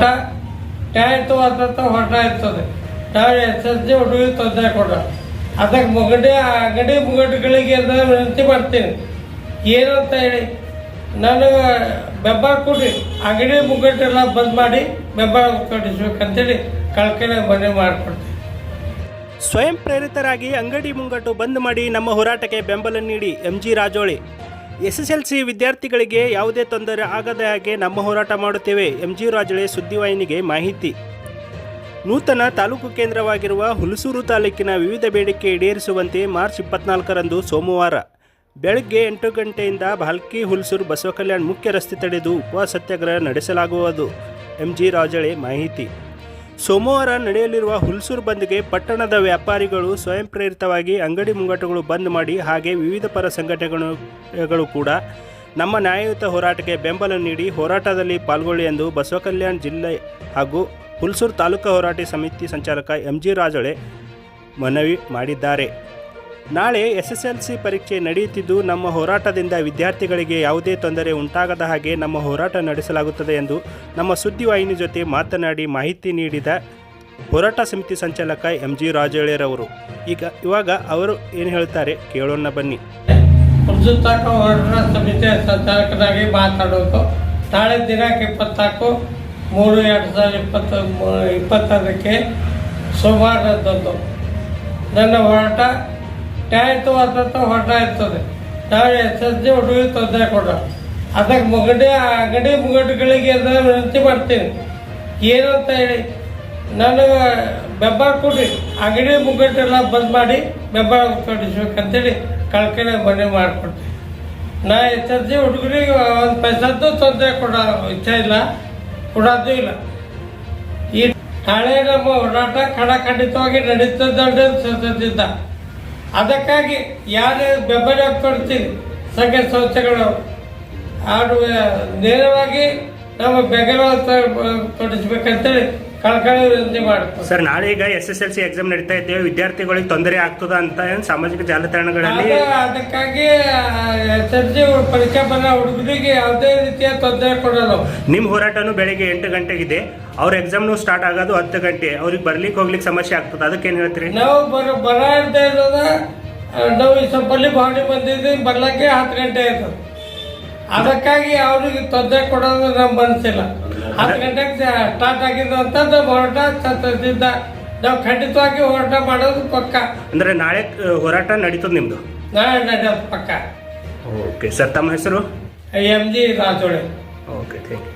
ಟ್ಯಾಂಟ್ ಅಂತ ಹೊರಟ ಇರ್ತದೆ. ಟೈರ್ ಜಿ ಹುಡುಗಿ ತೊಂದರೆ ಕೊಡ. ಅದಕ್ಕೆ ಮುಗಡೆ, ಅಂಗಡಿ ಮುಗಡುಗಳಿಗೆ ವಿನಂತಿ ಮಾಡ್ತೀನಿ. ಅಂತ ಹೇಳಿ, ನನಗೆ ಬೆಂಬಲ ಕೊಡಿ. ಅಂಗಡಿ ಮುಗಟ್ಟೆಲ್ಲ ಬಂದ್ ಮಾಡಿ ಬೆಂಬಲ ಕೊಡಿಸ್ಬೇಕಂತೇಳಿ ಕಳ್ಕೆಲೆ ಮನೆ ಮಾಡಿಕೊಡ್ತೀನಿ. ಸ್ವಯಂ ಪ್ರೇರಿತರಾಗಿ ಅಂಗಡಿ ಮುಂಗಟ್ಟು ಬಂದ್ ಮಾಡಿ ನಮ್ಮ ಹೋರಾಟಕ್ಕೆ ಬೆಂಬಲ ನೀಡಿ ಎಂಜಿ ರಾಜೋಳಿ. ಎಸ್ಎಸ್ಎಲ್ಸಿ ವಿದ್ಯಾರ್ಥಿಗಳಿಗೆ ಯಾವುದೇ ತೊಂದರೆ ಆಗದ ಹಾಗೆ ನಮ್ಮ ಹೋರಾಟ ಮಾಡುತ್ತೇವೆ. ಎಂಜಿ ರಾಜಳೆ ಸುದ್ದಿವಾಹಿನಿಗೆ ಮಾಹಿತಿ. ನೂತನ ತಾಲೂಕು ಕೇಂದ್ರವಾಗಿರುವ ಹುಲಸೂರು ತಾಲೂಕಿನ ವಿವಿಧ ಬೇಡಿಕೆ ಈಡೇರಿಸುವಂತೆ ಮಾರ್ಚ್ ಇಪ್ಪತ್ನಾಲ್ಕರಂದು ಸೋಮವಾರ ಬೆಳಗ್ಗೆ ಎಂಟು ಗಂಟೆಯಿಂದ ಭಾಲ್ಕಿ ಹುಲಸೂರು ಬಸವ ಕಲ್ಯಾಣ್ ಮುಖ್ಯ ರಸ್ತೆ ತಡೆದು ಉಪವಾಸ ಸತ್ಯಾಗ್ರಹ ನಡೆಸಲಾಗುವುದು. ಎಂಜಿ ರಾಜಳೆ ಮಾಹಿತಿ. ಸೋಮವಾರ ನಡೆಯಲಿರುವ ಹುಲ್ಸೂರು ಬಂದ್ಗೆ ಪಟ್ಟಣದ ವ್ಯಾಪಾರಿಗಳು ಸ್ವಯಂ ಪ್ರೇರಿತವಾಗಿ ಅಂಗಡಿ ಮುಂಗಟ್ಟುಗಳು ಬಂದ್ ಮಾಡಿ ಹಾಗೆ ವಿವಿಧ ಪರ ಸಂಘಟನೆಗಳು ಕೂಡ ನಮ್ಮ ನ್ಯಾಯಯುತ ಹೋರಾಟಕ್ಕೆ ಬೆಂಬಲ ನೀಡಿ ಹೋರಾಟದಲ್ಲಿ ಪಾಲ್ಗೊಳ್ಳಿ ಎಂದು ಬಸವ ಕಲ್ಯಾಣ್ ಜಿಲ್ಲೆ ಹಾಗೂ ಹುಲ್ಸೂರು ತಾಲೂಕು ಹೋರಾಟ ಸಮಿತಿ ಸಂಚಾಲಕ ಎಂಜಿ ರಾಜಳೆ ಮನವಿ ಮಾಡಿದ್ದಾರೆ. ನಾಳೆ ಎಸ್ಎಸ್ಎಲ್ಸಿ ಪರೀಕ್ಷೆ ನಡೆಯುತ್ತಿದ್ದು ನಮ್ಮ ಹೋರಾಟದಿಂದ ವಿದ್ಯಾರ್ಥಿಗಳಿಗೆ ಯಾವುದೇ ತೊಂದರೆ ಉಂಟಾಗದ ಹಾಗೆ ನಮ್ಮ ಹೋರಾಟ ನಡೆಸಲಾಗುತ್ತದೆ ಎಂದು ನಮ್ಮ ಸುದ್ದಿವಾಹಿನಿ ಜೊತೆ ಮಾತನಾಡಿ ಮಾಹಿತಿ ನೀಡಿದ ಹೋರಾಟ ಸಮಿತಿ ಸಂಚಾಲಕ ಎಂ ಜಿ ರಾಜೇಳೆರವರು. ಈಗ ಇವಾಗ ಅವರು ಏನು ಹೇಳ್ತಾರೆ ಕೇಳೋಣ ಬನ್ನಿ. ಹೋರಾಟ ಸಮಿತಿಯ ಸಂಚಾಲಕನಾಗಿ ಮಾತಾಡೋದು ನಾಳೆ ದಿನಾಂಕ ಇಪ್ಪತ್ನಾಲ್ಕು ಮೂರು ಎರಡು ಸಾವಿರದ ಇಪ್ಪತ್ತ ಇಪ್ಪತ್ತೊಂದಕ್ಕೆ ಸೋಮವಾರದಂದು. ನನ್ನ ಹೋರಾಟ ನ್ಯಾಯಯುತವಾದಂಥ ಹೊರಟ ಇರ್ತದೆ. ಎಸ್ ಜಿ ಹುಡುಗಿ ತೊಂದರೆ ಕೊಡ. ಅದಕ್ಕೆ ಮುಗಡೆ, ಅಂಗಡಿ ಮುಗಡುಗಳಿಗೆ ವಿನಂತಿ ಮಾಡ್ತೀನಿ ಅಂತ ಹೇಳಿ, ನನಗೆ ಬೆಂಬಲ ಕೊಡಿ, ಅಂಗಡಿ ಮುಗ್ಗಟ್ಟೆಲ್ಲ ಬಂದ್ ಮಾಡಿ ಬೆಂಬಲ ಕೊಡಿಸ್ಬೇಕಂತೇಳಿ ಕಳ್ಕನೆ ಮನೆ ಮಾಡಿಕೊಡ್ತೀನಿ ನಾ ಎಸ್ ಎಸ್ ಜಿ ಹುಡುಗರಿಗೆ ಒಂದು ಪೈಸದ್ದು ತೊಂದರೆ ಕೊಡೋ ಇಚ್ಛೆ ಇಲ್ಲ, ಕೊಡೋದು ಇಲ್ಲ. ಈ ಹಳೆ ನಮ್ಮ ಹೋರಾಟ ಖಡಖಂಡಿತವಾಗಿ ನಡೀತದೆ ಸತತದಿಂದ ಅದಕ್ಕಾಗಿ ಯಾರು ಬೆಂಬಲ ಕೊಡ್ತೀನಿ ಸಂಘ ಸಂಸ್ಥೆಗಳು ಆಡುವ ನೇರವಾಗಿ ನಮ್ಮ ಬೆಂಬಲ ಕೊಡಿಸ್ಬೇಕಂತೇಳಿ ಕಳ್ಕಳಿ ಸರ್ ನಾಳೆ ಈಗ S S L C exam ನಡೀತಾ ಇದ್ದೇವೆ. ವಿದ್ಯಾರ್ಥಿಗಳಿಗೆ ತೊಂದರೆ ಆಗ್ತದ ಅಂತ ಏನು ಸಾಮಾಜಿಕ ಜಾಲತಾಣಗಳಲ್ಲಿ ಅದಕ್ಕಾಗಿ ಎಸ್ ಎಲ್ ಸಿ ಪರೀಕ್ಷಾ ಬರೋ ಹುಡುಗರಿಗೆ ಯಾವುದೇ ರೀತಿಯ ತೊಂದರೆ ಕೊಡೋದು ನಿಮ್ಮ ಹೋರಾಟನು ಬೆಳಿಗ್ಗೆ ಎಂಟು ಗಂಟೆಗಿದೆ. ಅವ್ರ ಎಕ್ಸಾಮ್ನು ಸ್ಟಾರ್ಟ್ ಆಗೋದು ಹತ್ತು ಗಂಟೆ. ಅವ್ರಿಗೆ ಬರ್ಲಿಕ್ಕೆ ಹೋಗ್ಲಿಕ್ಕೆ ಸಮಸ್ಯೆ ಆಗ್ತದೆ. ಅದಕ್ಕೆ ಏನು ಹೇಳ್ತೀರಿ? ನಾವು ಬರ ಬರ ಇರೋದ ನಾವು ಈ ಸಪ್ಪಲ್ಲಿ ಭಾವನೆ ಬಂದಿದ್ದು ಬರ್ಲಕ್ಕೆ ಹತ್ತು ಗಂಟೆ ಆಯ್ತು. ಅದಕ್ಕಾಗಿ ಅವ್ರಿಗೆ ತೊಂದರೆ ಕೊಡೋದು ನಮ್ಮ ಮನಸ್ಸಿಲ್ಲ ಹತ್ತು ಗಂಟೆಗೆ ಸ್ಟಾರ್ಟ್ ನಮ್ಮ ಹೋರಾಟ ಸತತದಿಂದ ನಾವು ಖಂಡಿತವಾಗಿ ಹೋರಾಟ ಮಾಡೋದು ಪಕ್ಕ. ಅಂದ್ರೆ ನಾಳೆ ಹೋರಾಟ ನಡೀತದ ನಿಮ್ದು? ನಾಳೆ ನಡೆಯೋದು ಪಕ್ಕ. ಓಕೆ ಸರ್ ತಮ್ಮ ಹೆಸರು? M G Rajole. Okay thank you